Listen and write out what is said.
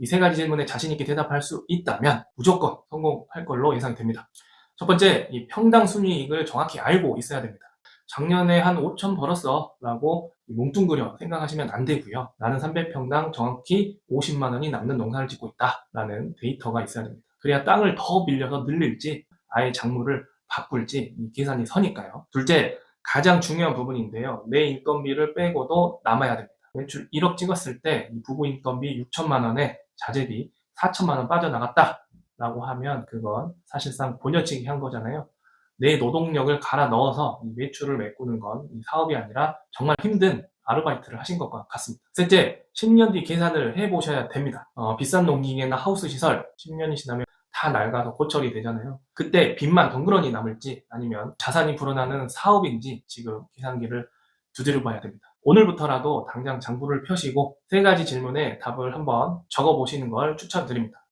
이 세 가지 질문에 자신 있게 대답할 수 있다면 무조건 성공할 걸로 예상이 됩니다. 첫 번째, 이 평당 순이익을 정확히 알고 있어야 됩니다. 작년에 한 5천 벌었어 라고 뭉뚱그려 생각하시면 안 되고요. 나는 300평당 정확히 50만 원이 남는 농사를 짓고 있다 라는 데이터가 있어야 됩니다. 그래야 땅을 더 빌려서 늘릴지 아예 작물을 바꿀지 이 계산이 서니까요. 둘째, 가장 중요한 부분인데요. 내 인건비를 빼고도 남아야 됩니다. 매출 1억 찍었을 때이 부부 인건비 6천만 원에 자재비 4천만 원 빠져나갔다 라고 하면 그건 사실상 본연치기 한 거잖아요. 내 노동력을 갈아 넣어서 이 매출을 메꾸는 건이 사업이 아니라 정말 힘든 아르바이트를 하신 것과 같습니다. 셋째, 10년 뒤 계산을 해보셔야 됩니다. 어, 비싼 농기계나 하우스 시설 10년이 지나면 다 낡아서 고철이 되잖아요. 그때 빚만 덩그러니 남을지 아니면 자산이 불어나는 사업인지 지금 계산기를 두드려 봐야 됩니다. 오늘부터라도 당장 장부를 펴시고 세 가지 질문에 답을 한번 적어 보시는 걸 추천드립니다.